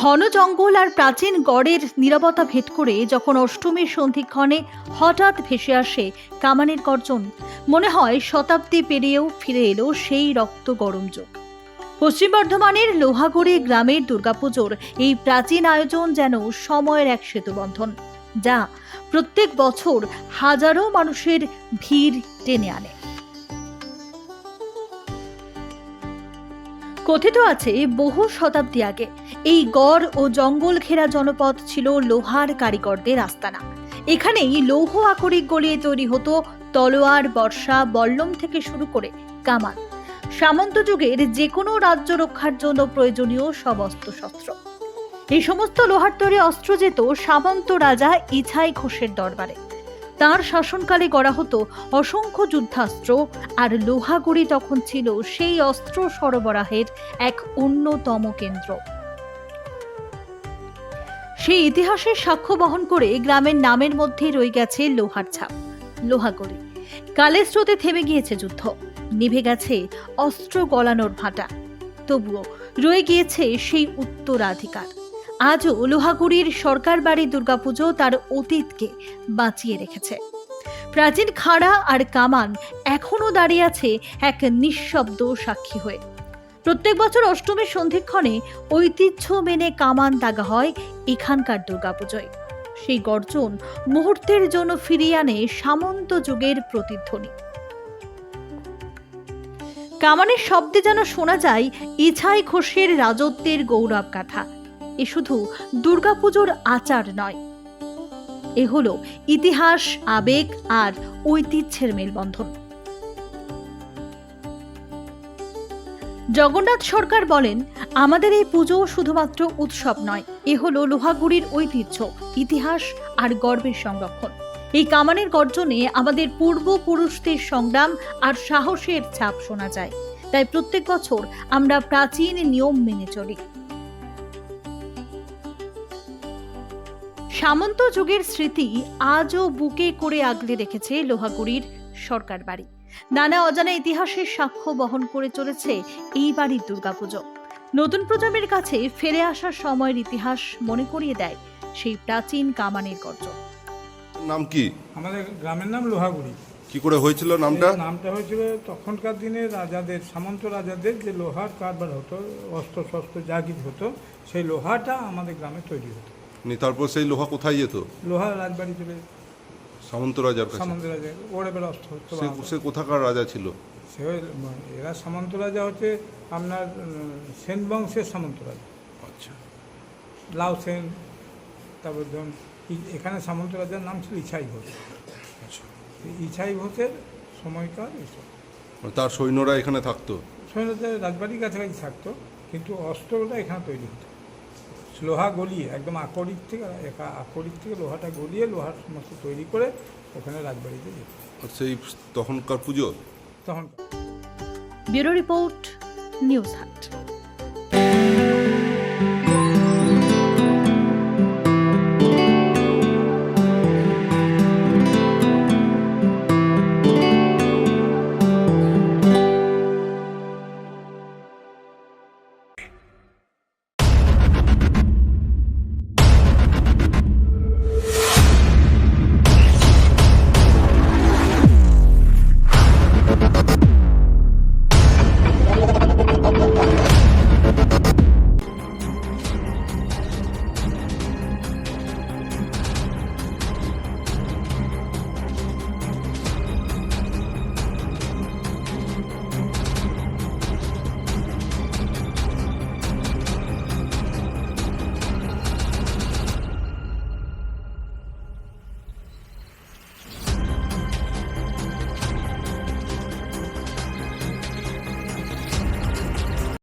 ঘন জঙ্গল আর প্রাচীন গড়ের নীরবতা ভেদ করে যখন অষ্টমীর সন্ধিক্ষণে হঠাৎ ভেসে আসে কামানের গর্জন, মনে হয় শতাব্দী পেরিয়েও ফিরে এলো সেই রক্ত গরম যুগ। পশ্চিম বর্ধমানের লোহাগড়ি গ্রামের দুর্গাপুজোর এই প্রাচীন আয়োজন যেন সময়ের এক সেতুবন্ধন, যা প্রত্যেক বছর হাজারো মানুষের ভিড় টেনে আনে। কথিত আছে বহু শতাব্দী আগে, এই গড় ও জঙ্গল ঘেরা জনপদ ছিল লোহার কারিগরদের আস্তানা। এখানেই লৌহ আকরিক গলিয়ে তৈরি হতো তলোয়ার, বর্ষা, বল্লম থেকে শুরু করে কামান। সামন্ত যুগের যে কোনো রাজ্য রক্ষার জন্য প্রয়োজনীয় সব অস্ত্রশস্ত্র। এই সমস্ত লোহার তৈরি অস্ত্র যেত সামন্ত রাজা ইছাই ঘোষের দরবারে। তার শাসনকালে গড়া হতো অসংখ্য যুদ্ধাস্ত্র, আর লোহাগুড়ি তখন ছিল সেই অস্ত্র সরবরাহের এক অন্যতম কেন্দ্র। সেই ইতিহাসের সাক্ষ্য বহন করে গ্রামের নামের মধ্যে রয়ে গেছে লোহার ছাপ, লোহাগড়ি। কালের স্রোতে থেমে গিয়েছে যুদ্ধ, নিভে গেছে অস্ত্র গলানোর ভাটা, তবুও রয়ে গিয়েছে সেই উত্তরাধিকার। আজও লোহাগুড়ির সরকার বাড়ি দুর্গাপুজো তার অতীতকে বাঁচিয়ে রেখেছে। প্রাচীন খাড়া আর কামান এখনও দাঁড়িয়ে আছে এক নিঃশব্দ সাক্ষী হয়ে। প্রত্যেক বছর অষ্টমীর সন্ধিক্ষণে ঐতিহ্য মেনে কামান দাগা হয় এখানকার দুর্গাপুজোয়। সেই গর্জন মুহূর্তের জন্য ফিরিয়ে আনে সামন্ত যুগের প্রতিধ্বনি। কামানের শব্দে যেন শোনা যায়, ইছাই ঘোষের রাজত্বের গৌরব গাথা। এ শুধু দুর্গাপুজোর আচার নয়। এ হলো ইতিহাস, আবেগ আর ঐতিহ্যের মেলবন্ধন। জগন্নাথ সরকার বলেন, আমাদের এই পুজো শুধুমাত্র উৎসব নয়, এ হলো লোহাগুড়ির ঐতিহ্য, ইতিহাস আর গর্বের সংরক্ষণ। এই কামানের গর্জনে আমাদের পূর্বপুরুষদের সংগ্রাম আর সাহসের ছাপ শোনা যায়। তাই প্রত্যেক বছর আমরা প্রাচীন নিয়ম মেনে চলি। সামন্ত যুগের স্মৃতি আজও বুকে করে আগলে রেখেছে লোহাগুড়ির সরকার বাড়ি। নানা অজানা ইতিহাসের সাক্ষ্য বহন করে চলেছে এই বাড়ির দুর্গাপুজো। নতুন প্রজন্মের কাছে ফিরে আসার সময়ের ইতিহাস মনে করিয়ে দেয় সেই প্রাচীন কামানের গর্জন নাম কি? আমাদের গ্রামের নাম লোহাগুড়ি। কি করে হয়েছিল নামটা? নামটা হয়েছিল তখনকার দিনে রাজাদের সামন্ত রাজাদের যে লোহার কারবার হতো অস্ত্র শস্ত্র যা কিছু হতো সেই লোহাটা আমাদের গ্রামে তৈরি হতো। নি তারপর সেই লোহা কোথায় যেত? লোহা রাজবাড়ি চলে সামন্ত রাজার কাছে। সামন্ত রাজা ওর এবার হতো সে সে কোথাকার রাজা ছিল? সে এরা সামন্ত রাজা হচ্ছে আপনার সেন বংশের সামন্ত রাজা। আচ্ছা। লাউ সেন তারপর ধরুন এখানে সামন্ত রাজার নাম ছিল ইছাই ঘোষ। আচ্ছা। ইছাই ঘোষের সময়কার এসব। মানে তার সৈন্যরা এখানে থাকতো? সৈন্যদের রাজবাড়ির কাছাকাছি থাকতো কিন্তু অস্ত্রটা এখানে তৈরি হতো। লোহা গলিয়ে একদম আকরিক থেকে একা আকরিক থেকে লোহাটা গলিয়ে লোহার সমস্ত তৈরি করে ওখানে রাজবাড়িতে যেত। সেই তখনকার পুজো? তখন ব্যুরো রিপোর্ট নিউজ হাট।